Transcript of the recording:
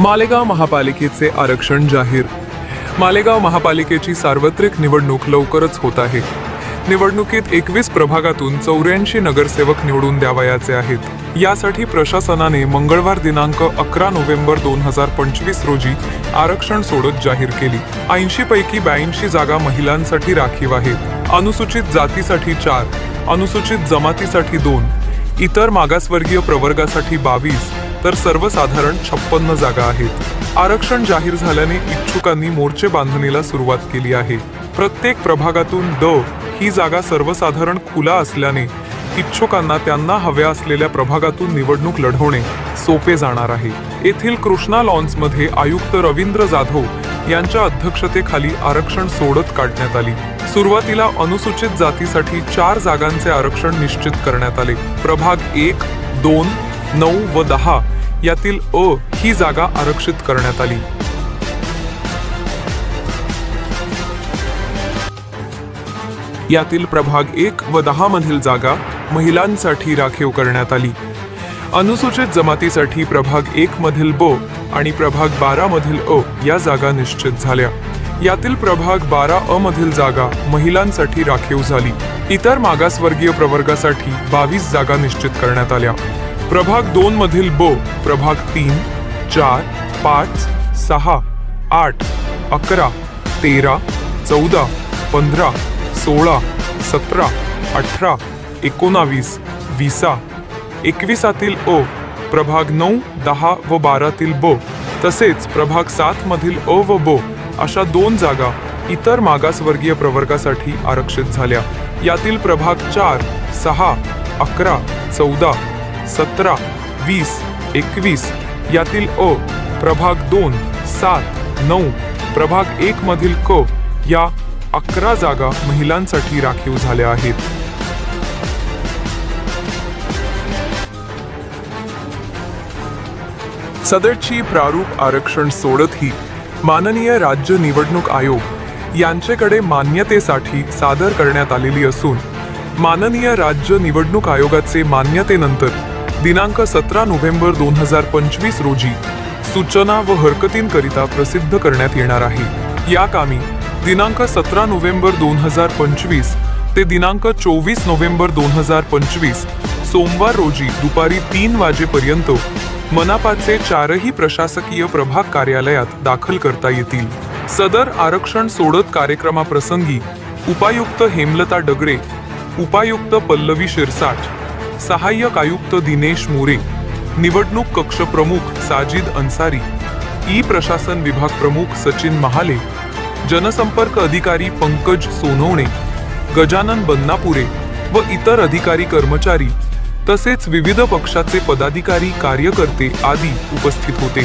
मालेगाव महापालिकेचे आरक्षण जाहीर. मालेगाव महापालिकेची सार्वत्रिक निवडणूक लवकरच होत आहे. निवडणुकीत एकवीस प्रभागातून चौऱ्याऐंशी नगरसेवक निवडून द्यावयाचे आहेत. यासाठी प्रशासनाने मंगळवार दिनांक अकरा नोव्हेंबर दोन हजार पंचवीस रोजी आरक्षण सोडत जाहीर केली. ऐंशी पैकी ब्याऐंशी जागा महिलांसाठी राखीव आहेत. अनुसूचित जातीसाठी चार अनुसूचित जमातीसाठी दोन इतर मागासवर्गीय प्रवर्गासाठी बावीस तर सर्वसाधारण छप्पन्न जागा आहेत. आरक्षण जाहीर झाल्याने इच्छुकांनी मोर्चे बांधणीला सुरुवात केली आहे. प्रत्येक प्रभागातून द ही जागा सर्वसाधारण खुला असल्याने इच्छुकांना त्यांना हव्या असलेल्या प्रभागातून निवडणूक लढवणे सोपे जाणार आहे. येथील कृष्णा लॉन्समध्ये आयुक्त रवींद्र जाधव यांच्या अध्यक्षतेखाली आरक्षण सोडत काढण्यात आली. सुरुवातीला अनुसूचित जातीसाठी चार जागांचे आरक्षण निश्चित करण्यात आले. प्रभाग एक दोन नऊ व दहा यातील अ ही जागा आरक्षित करण्यात आली. यातील प्रभाग एक व दहा मधील जागा महिलांसाठी राखीव करण्यात आली. अनुसूचित जमातीसाठी प्रभाग एक मधील ब आणि प्रभाग बारा मधील अ या जागा निश्चित झाल्या. यातील प्रभाग बारा अ मधील जागा महिलांसाठी राखीव झाली. इतर मागासवर्गीय प्रवर्गासाठी बावीस जागा निश्चित करण्यात आल्या. प्रभाग दोन मधील ब प्रभाग तीन चार पाच सहा आठ अकरा तेरा चौदा पंधरा सोळा सतरा अठरा एकोणावीस विसा. एकविसातील अ प्रभाग नऊ दहा व बारातील ब. तसेच प्रभाग सात मधील अ व ब अशा दोन जागा इतर मागासवर्गीय प्रवर्गासाठी आरक्षित झाल्या. यातील प्रभाग चार सहा अकरा चौदा सतरा वीस एकवीस यातील अ प्रभाग दोन सात नऊ प्रभाग एक मधील क या अकरा जागा महिलांसाठी राखीव झाल्या आहेत. सदरची प्रारूप आरक्षण सोडतही माननीय राज्य निवडणूक आयोग यांच्याकडे मान्यतेसाठी सादर करण्यात आलेली असून माननीय राज्य निवडणूक आयोगाचे मान्यतेनंतर दिनांक सतरा नोव्हेंबर दोन हजार पंचवीस रोजी सूचना व हरकतींकरिता प्रसिद्ध करण्यात येणार आहे. या कामी दिनांक सतरा नोव्हेंबर दोन हजार पंचवीस ते दिनांक चोवीस नोव्हेंबर दोन हजार पंचवीस सोमवार रोजी दुपारी तीन वाजेपर्यंत मनापाचे चारही प्रशासकीय प्रभाग कार्यालयात दाखल करता येतील. सदर आरक्षण सोडत कार्यक्रमाप्रसंगी उपायुक्त हेमलता डगरे उपायुक्त पल्लवी शिरसाट सहाय्यक आयुक्त दिनेश मोरे निवडणूक कक्ष प्रमुख साजिद अन्सारी ई प्रशासन विभाग प्रमुख सचिन महाले जनसंपर्क अधिकारी पंकज सोनवणे गजानन बन्नापुरे व इतर अधिकारी कर्मचारी तसेच विविध पक्षाचे पदाधिकारी कार्यकर्ते आदी उपस्थित होते.